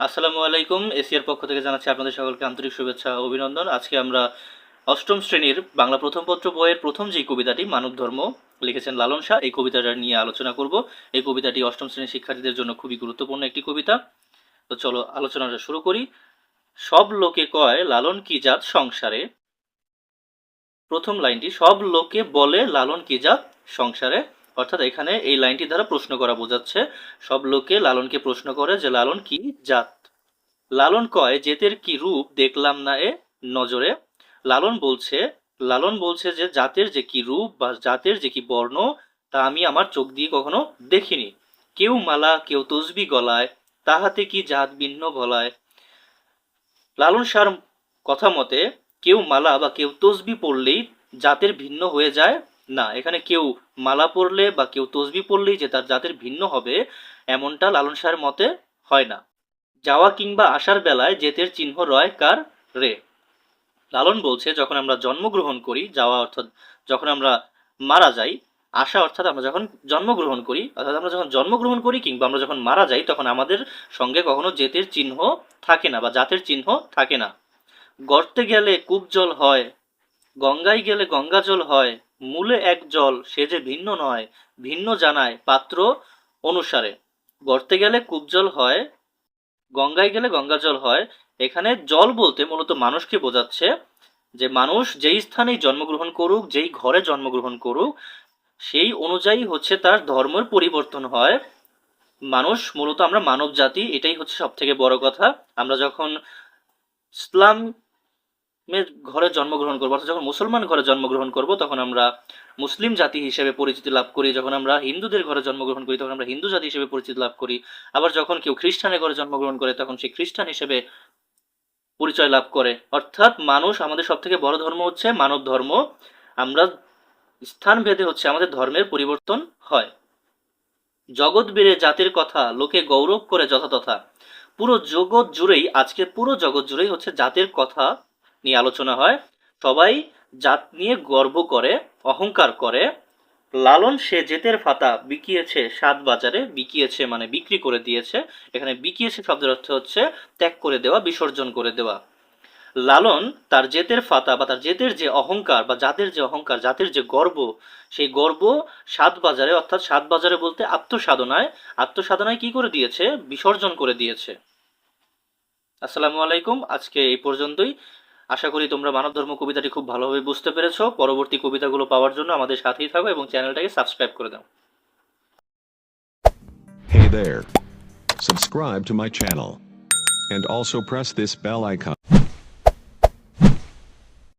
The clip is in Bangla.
আসসালামু আলাইকুম এশিয়ার পক্ষ থেকে জানাচ্ছি আপনাদের সকলকে আন্তরিক শুভেচ্ছা অভিনন্দন। আজকে আমরা অষ্টম শ্রেণির বাংলা প্রথম পত্র বইয়ের প্রথম যে কবিতাটি মানব ধর্ম লিখেছেন লালন শাহ। এই কবিতাটা নিয়ে আলোচনা করব। এই কবিতাটি অষ্টম শ্রেণির শিক্ষার্থীদের জন্য খুবই গুরুত্বপূর্ণ একটি কবিতা। তো চলো আলোচনাটা শুরু করি। সব লোকে কয়, লালন কি জাত সংসারে? প্রথম লাইনটি, সব লোকে বলে, লালন কি জাত সংসারে? অর্থাৎ এখানে এই লাইনটি দ্বারা প্রশ্ন করা বোঝাচ্ছে, সব লোকে লালনকে প্রশ্ন করে যে লালন কি জাত। লালন কয়, জেতের কি রূপ দেখলাম না এ নজরে? লালন বলছে লালন বলছে যে জাতের যে কি রূপ বা জাতের যে কি বর্ণ, তা আমি আমার চোখ দিয়ে কখনো দেখিনি। কেউ মালা, কেউ তসবি গলায়, তাহাতে কি জাত ভিন্ন বলায়? লালন সার কথা মতে, কেউ মালা বা কেউ তসবি পড়লেই জাতের ভিন্ন হয়ে যায় না, এখানে কেউ মালা পরলে বা কেউ তসবি পরলেই যে তার জাতের ভিন্ন হবে, এমনটা লালন শাহের মতে হয় না। যাওয়া কিংবা আসার বেলায় জেতের চিহ্ন রয় কার রে? লালন বলছে, যখন আমরা জন্মগ্রহণ করি, যাওয়া অর্থাৎ যখন আমরা মারা যাই, আসা অর্থাৎ আমরা যখন জন্মগ্রহণ করি, অর্থাৎ আমরা যখন জন্মগ্রহণ করি কিংবা আমরা যখন মারা যাই, তখন আমাদের সঙ্গে কখনো জেতের চিহ্ন থাকে না বা জাতের চিহ্ন থাকে না। গর্তে গেলে কূপ জল হয়, গঙ্গায় গেলে গঙ্গা জল হয় মূলে এক জল, সে যে ভিন্ন নয়, ভিন্ন জানায় পাত্র অনুসারে। গর্তে গেলে কূপ জল হয়, গঙ্গায় গেলে গঙ্গা জল হয়। এখানে জল বলতে মূলত মানুষকে বোঝাচ্ছে যে মানুষ যেই স্থানেই জন্মগ্রহণ করুক, যেই ঘরে জন্মগ্রহণ করুক, সেই অনুযায়ী হচ্ছে তার ধর্মের পরিবর্তন হয়। মানুষ মূলত আমরা মানব জাতি এটাই হচ্ছে সব থেকে বড় কথা। আমরা যখন ইসলামের ঘরে জন্মগ্রহণ করব। অর্থাৎ যখন মুসলমান ঘরে জন্মগ্রহণ করব, তখন আমরা মুসলিম জাতি হিসেবে পরিচিতি লাভ করি। যখন আমরা হিন্দুদের ঘরে জন্মগ্রহণ করি, তখন আমরা হিন্দু জাতি হিসেবে পরিচিতি লাভ করি। আবার যখন কেউ খ্রিস্টানের ঘরে জন্মগ্রহণ করে, তখন সে খ্রিস্টান হিসেবে পরিচয় লাভ করে। অর্থাৎ মানুষ আমাদের সব থেকে বড় ধর্ম হচ্ছে মানব ধর্ম। আমরা স্থান ভেদে হচ্ছে আমাদের ধর্মের পরিবর্তন হয়। জগৎ বেড়ে জাতির কথা, লোকে গৌরব করে যথাতথা। পুরো জগৎ জুড়েই আজকে পুরো জগৎ জুড়েই হচ্ছে জাতের কথা নিয়ে আলোচনা হয়। সবাই জাত নিয়ে গর্ব করে, অহংকার করে। লালন সে জেতের ফাতা বিকিয়েছে, সাত বাজারে বিকিয়েছে মানে বিক্রি করে দিয়েছে। এখানে বিকিয়েছে শব্দের অর্থ হচ্ছে ত্যাগ করে দেওয়া, বিসর্জন করে দেওয়া। লালন তার জেতের ফাতা বা তার জেতের যে অহংকার বা জাতের যে অহংকার, জাতের যে গর্ব, সেই গর্ব সাত বাজারে, অর্থাৎ সাত বাজারে বলতে আত্মসাধনায় আত্মসাধনায় কি করে দিয়েছে? বিসর্জন করে দিয়েছে। আসসালামু আলাইকুম। আজকে এই পর্যন্তই। আশা করি তোমরা মানব ধর্ম কবিতাটি খুব ভালোভাবে বুঝতে পেরেছ পরবর্তী কবিতাগুলো পাওয়ার জন্য আমাদের সাথেই থাকো এবং চ্যানেলটাকে সাবস্ক্রাইব করে দাও Hey there. Subscribe to my channel. And also press this bell icon.